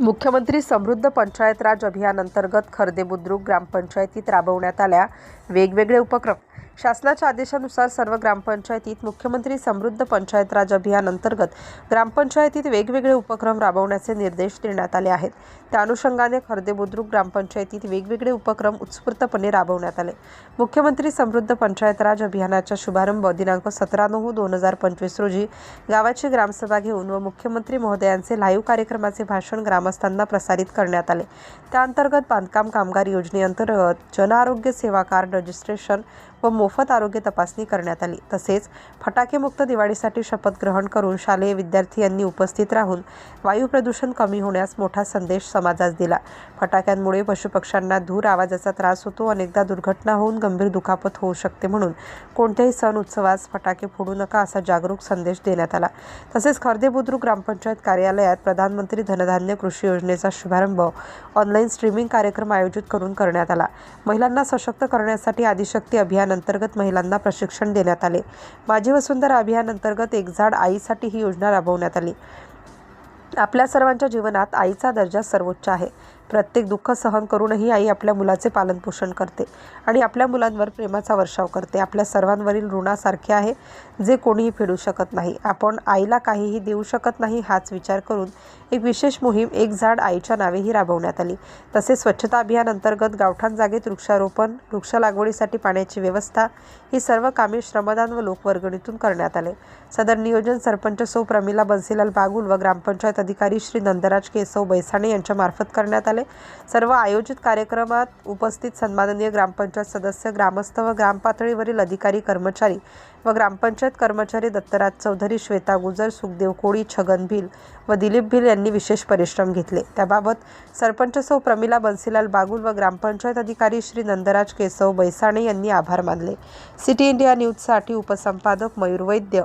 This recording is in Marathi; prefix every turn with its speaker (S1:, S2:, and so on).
S1: मुख्यमंत्री समृद्ध पंचायत राज अभियानांतर्गत खर्दे बुद्रुक ग्रामपंचायतीत राबवण्यात आल्या. वेगवेगळे उपक्रम शासनाच्या आदेशानुसार सर्व ग्रामपंचायतीत मुख्यमंत्री समृद्ध पंचायत राज अभियान अंतर्गत ग्रामपंचायतीत वेगवेगळे उपक्रम राबवण्याचे निर्देश देण्यात आले आहेत. त्या अनुषंगाने खर्दे बुद्रुक ग्रामपंचायतीत वेगवेगळे उपक्रम उत्स्फूर्तपणे राबवण्यात आले. मुख्यमंत्री समृद्ध पंचायत राज अभियानाचा शुभारंभ दिनांक सतरा नऊ दोन हजार पंचवीस रोजी गावाची ग्रामसभा घेऊन व मुख्यमंत्री महोदयांचे लाईव्ह कार्यक्रमाचे भाषण ग्रामस्थांना प्रसारित करण्यात आले. त्याअंतर्गत बांधकाम कामगार योजनेअंतर्गत जन आरोग्य सेवा कार्ड रजिस्ट्रेशन व मोफत आरोग्य तपासणी करण्यात आली. तसेच फटाकेमुक्त दिवाळीसाठी शपथ ग्रहण करून शालेय विद्यार्थी यांनी उपस्थित राहून वायू प्रदूषण कमी होण्यास मोठा संदेश समाजास दिला. फटाक्यांमुळे पशुपक्ष्यांना धूर आवाजाचा त्रास होतो. अनेकदा दुर्घटना होऊन गंभीर दुखापत होऊ शकते म्हणून कोणत्याही सण उत्सवास फटाके फोडू नका असा जागरूक संदेश देण्यात आला. तसेच खर्दे बुद्रुक ग्रामपंचायत कार्यालयात प्रधानमंत्री धनधान्य कृषी योजनेचा शुभारंभ ऑनलाईन स्ट्रीमिंग कार्यक्रम आयोजित करून करण्यात आला. महिलांना सशक्त करण्यासाठी आदिशक्ती अभियान अंतर्गत महिलांना प्रशिक्षण देण्यात आले. माझी वसुंधरा अभियान अंतर्गत एक झाड आईसाठी ही योजना राबवण्यात आली. आपल्या सर्वांच्या जीवनात आईचा दर्जा सर्वोच्च आहे. प्रत्येक दुःख सहन करूनही आई आपल्या मुलाचे पालनपोषण करते आणि आपल्या मुलांवर प्रेमाचा वर्षाव करते. आपल्या सर्वांवरील ऋणासारखे आहे जे कोणीही फेडू शकत नाही. आपण आईला काहीही देऊ शकत नाही हाच विचार करून एक विशेष मोहीम एक झाड आईच्या नावेही राबवण्यात आली. तसेच स्वच्छता अभियान अंतर्गत गावठाण जागेत वृक्षारोपण वृक्ष लागवडीसाठी पाण्याची व्यवस्था ही सर्व कामे श्रमदान व लोकवर्गणीतून करण्यात आले. सदर नियोजन सरपंच सौ प्रमिला बन्सीलाल बागुल व ग्रामपंचायत अधिकारी श्री नंदराज केसव बैसाणे यांच्यामार्फत करण्यात आले. आले सर्व आयोजित कार्यक्रमात उपस्थित सन्माननीय ग्रामपंचायत सदस्य ग्रामस्थ व ग्रामपातळीवरील अधिकारी कर्मचारी व ग्रामपंचायत कर्मचारी दत्तराज चौधरी श्वेता गुजर सुखदेव कोळी छगन भिल व दिलीप भिल यांनी विशेष परिश्रम घेतले. त्याबाबत सरपंच सौ प्रमिला बन्सीलाल बागुल व ग्रामपंचायत अधिकारी श्री नंदराज केसव बैसाणे यांनी आभार मानले. सिटी इंडिया न्यूजसाठी उपसंपादक मयूर वैद्य